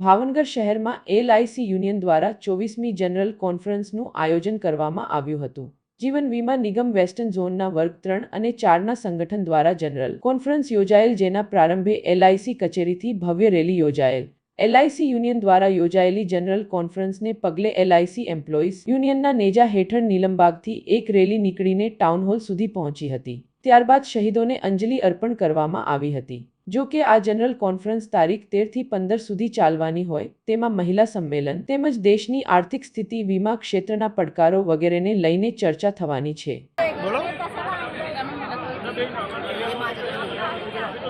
ભાવનગર શહેરમાં LIC union દ્વારા ચોવીસમી general કોન્ફરન્સનું આયોજન કરવામાં આવ્યું હતું. જીવન વીમા નિગમ વેસ્ટર્ન ઝોનના વર્ગ ત્રણ અને ચારના સંગઠન દ્વારા જનરલ કોન્ફરન્સ યોજાયેલ જેના પ્રારંભે એલઆઈસી કચેરીથી ભવ્ય રેલી યોજાયેલ. એલઆઈસી યુનિયન દ્વારા યોજાયેલી જનરલ કોન્ફરન્સને પગલે એલઆઈસી એમ્પ્લોઈઝ યુનિયનના નેજા હેઠળ નીલમબાગથી એક રેલી નીકળીને ટાઉન હોલ સુધી પહોંચી હતી. ત્યારબાદ શહીદોને અંજલિ અર્પણ કરવામાં આવી હતી. જો કે આ જનરલ કોન્ફરન્સ તારીખ તેરથી પંદર સુધી ચાલવાની હોય તેમાં મહિલા સંમેલન તેમજ દેશની આર્થિક સ્થિતિ વીમા ક્ષેત્રના પડકારો વગેરેને લઈને ચર્ચા થવાની છે. બોલો.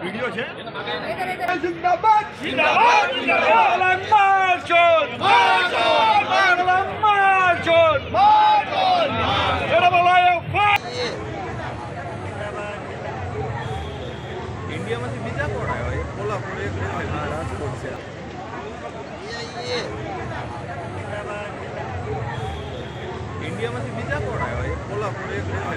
વિડિયો છે? જિંદાબાદ. જિંદાબાદ. જિંદાબાદ માર્ચોન માર્ચોન માર્ચોન માર્ચોન એડા બોલાયો ઇન્ડિયામાંથી બીજા કોણ આવ્યા એક કોલ્હાપુર એક રેલવે હા રાજકોટ છે ઇન્ડિયામાંથી બીજા કોણ આવ્યા? એક કોલ્હાપુર એક રેલવે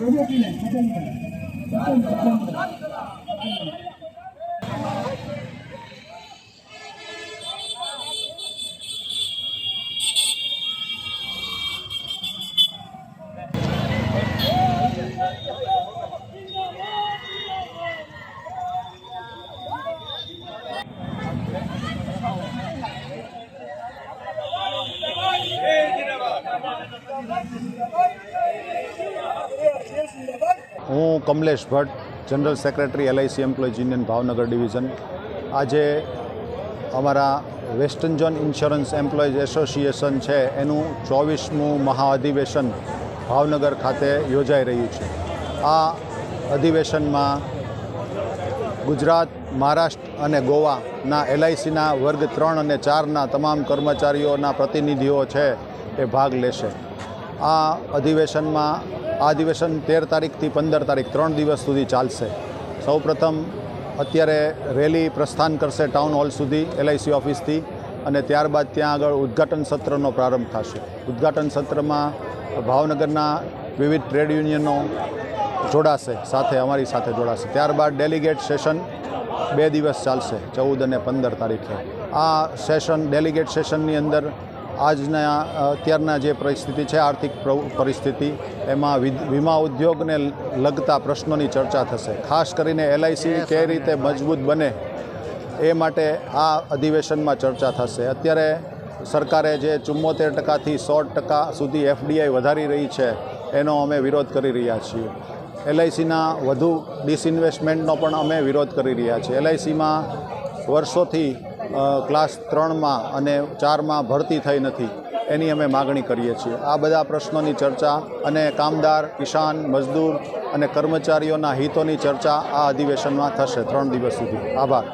59年、片岡。片岡、片岡。Thank you. હું Kamlesh Bhatt general secretary LIC employees union Bhavnagar division આજે અમારા western zone insurance employees association છે. એનું ચોવીસમું મહાઅધિવેશન ભાવનગર ખાતે યોજાઈ રહ્યું છે. આ અધિવેશનમાં ગુજરાત, મહારાષ્ટ્ર અને ગોવાના એલઆઈસીના વર્ગ ત્રણ અને ચારના તમામ કર્મચારીઓના પ્રતિનિધિઓ છે એ ભાગ લેશે. આ અધિવેશનમાં આ અધિવેશન તેર તારીખથી પંદર તારીખ, ત્રણ દિવસ સુધી ચાલશે. સૌપ્રથમ અત્યારે રેલી પ્રસ્થાન કરશે ટાઉન હોલ સુધી એલઆઈસી ઓફિસથી અને ત્યારબાદ ત્યાં આગળ ઉદ્ઘાટન સત્રનો પ્રારંભ થશે. ઉદ્ઘાટન સત્રમાં ભાવનગરના વિવિધ ટ્રેડ યુનિયનો જોડાશે, સાથે અમારી સાથે જોડાશે. ત્યારબાદ ડેલિગેટ સેશન બે દિવસ ચાલશે, ચૌદ અને પંદર તારીખે. આ સેશન ડેલિગેટ સેશનની અંદર આજના અત્યારના જે પરિસ્થિતિ છે આર્થિક પ્ર- પરિસ્થિતિ એમાં વીમા ઉદ્યોગને લગતા પ્રશ્નોની ચર્ચા થશે. ખાસ કરીને એલઆઈસી કઈ રીતે મજબૂત બને એ માટે આ અધિવેશનમાં ચર્ચા થશે. અત્યારે સરકારે જે ચુમ્મોતેર ટકાથી સો ટકા સુધી એફડીઆઈ વધારી રહી છે એનો અમે વિરોધ કરી રહ્યા છીએ. એલઆઈસીના વધુ ડિસઇન્વેસ્ટમેન્ટનો પણ અમે વિરોધ કરી રહ્યા છીએ. એલઆઈસીમાં વર્ષોથી ક્લાસ ત્રણમાં અને ચારમાં ભરતી થઈ નથી. એની અમે માગણી કરીએ છીએ. આ બધા પ્રશ્નોની ચર્ચા અને કામદાર, કિસાન, મજદૂર અને કર્મચારીઓના હિતોની ચર્ચા આ અધિવેશનમાં થશે ત્રણ દિવસ સુધી. આભાર.